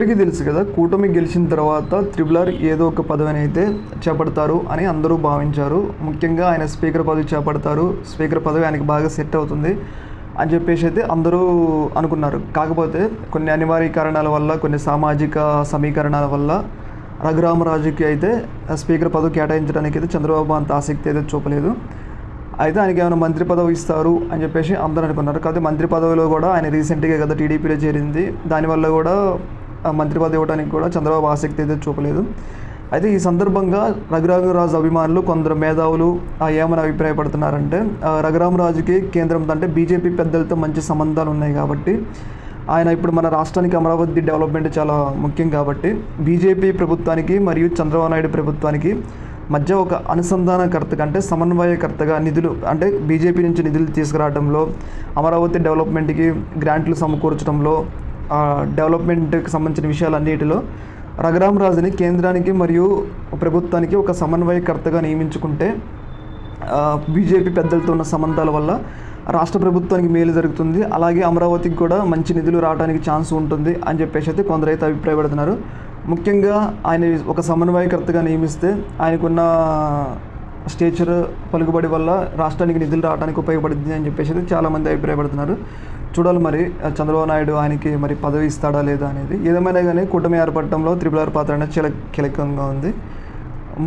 అందరికీ తెలుసు కదా కూటమి గెలిచిన తర్వాత త్రిబులర్ ఏదో ఒక పదవిని అయితే చేపడతారు అని అందరూ భావించారు. ముఖ్యంగా ఆయన స్పీకర్ పదవి చేపడతారు. స్పీకర్ పదవి ఆయనకి బాగా సెట్ అవుతుంది అని చెప్పేసి అయితే అందరూ అనుకున్నారు. కాకపోతే కొన్ని అనివార్య కారణాల వల్ల కొన్ని సామాజిక సమీకరణాల వల్ల రఘురామరాజుకి అయితే స్పీకర్ పదవి కేటాయించడానికి అయితే చంద్రబాబు అంత ఆసక్తి అయితే చూపలేదు. అయితే ఆయనకి ఏమైనా మంత్రి పదవి ఇస్తారు అని చెప్పేసి అందరూ అనుకున్నారు. కాకపోతే మంత్రి పదవిలో కూడా ఆయన రీసెంట్గా కదా టీడీపీలో చేరింది. దానివల్ల కూడా మంత్రి పదవి ఇవ్వడానికి కూడా చంద్రబాబు ఆసక్తి అయితే చూపలేదు. అయితే ఈ సందర్భంగా రఘురామరాజు అభిమానులు కొందరు మేధావులు ఏమని అభిప్రాయపడుతున్నారంటే రఘురామరాజుకి కేంద్రం అంటే బీజేపీ పెద్దలతో మంచి సంబంధాలు ఉన్నాయి కాబట్టి ఆయన ఇప్పుడు మన రాష్ట్రానికి అమరావతి డెవలప్మెంట్ చాలా ముఖ్యం కాబట్టి బీజేపీ ప్రభుత్వానికి మరియు చంద్రబాబు నాయుడు ప్రభుత్వానికి మధ్య ఒక అనుసంధానకర్తగా అంటే సమన్వయకర్తగా నిధులు అంటే బీజేపీ నుంచి నిధులు తీసుకురావడంలో అమరావతి డెవలప్మెంట్కి గ్రాంట్లు సమకూర్చడంలో డెవలప్మెంట్కి సంబంధించిన విషయాలన్నిటిలో రఘురామరాజుని కేంద్రానికి మరియు ప్రభుత్వానికి ఒక సమన్వయకర్తగా నియమించుకుంటే బీజేపీ పెద్దలతో ఉన్న సంబంధాల వల్ల రాష్ట్ర ప్రభుత్వానికి మేలు జరుగుతుంది. అలాగే అమరావతికి కూడా మంచి నిధులు రావడానికి ఛాన్స్ ఉంటుంది అని చెప్పేసి అయితే కొందరైతే అభిప్రాయపడుతున్నారు. ముఖ్యంగా ఆయన ఒక సమన్వయకర్తగా నియమిస్తే ఆయనకున్న స్టేచర్ పలుకుబడి వల్ల రాష్ట్రానికి నిధులు రావడానికి ఉపయోగపడుతుంది అని చెప్పేసి అయితే చాలామంది అభిప్రాయపడుతున్నారు. చూడాలి మరి ఆ చంద్రబాబు నాయుడు ఆయనకి మరి పదవి ఇస్తాడా లేదా అనేది. ఏదేమైనా కానీ కూటమి ఏర్పడటంలో త్రిపుల ఆర్ పాత్ర అనేది చాలా కీలకంగా ఉంది.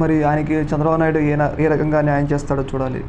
మరి ఆయనకి చంద్రబాబు నాయుడు ఏ ఏ రకంగా న్యాయం చేస్తాడో చూడాలి.